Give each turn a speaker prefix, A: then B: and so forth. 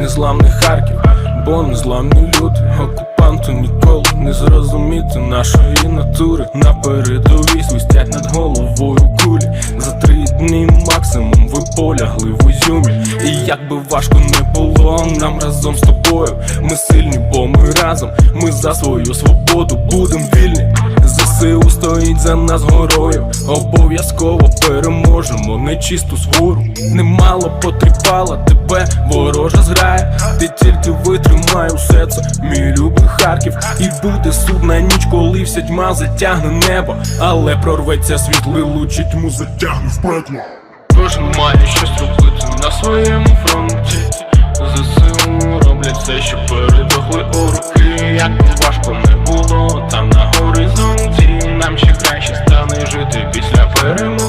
A: незламний Харків, бо незламні люди, окупанту ніколи не зрозуміти нашої натури. На передовій свистять над головою кулі. За три дні максимум ви полягли в узюмі. І як би важко не було, нам разом з тобою. Ми сильні, бо ми разом. Ми за свою свободу будем вільні. ЗСУ стоїть за нас горою. Обов'язково переможемо Чисту свору, немало потріпала тебе, ворожа зграє, ти тільки витримай усе це, мій любий Харків, і буде судна ніч, коли вся тьма затягне небо, але прорветься світлий лучі тьму затягне в пекло. Кожен має щось робити на своєму фронті. За силу роблять все, що передохли у руки, як важко не було, там на горизонті. Нам ще краще стане жити після перемоги.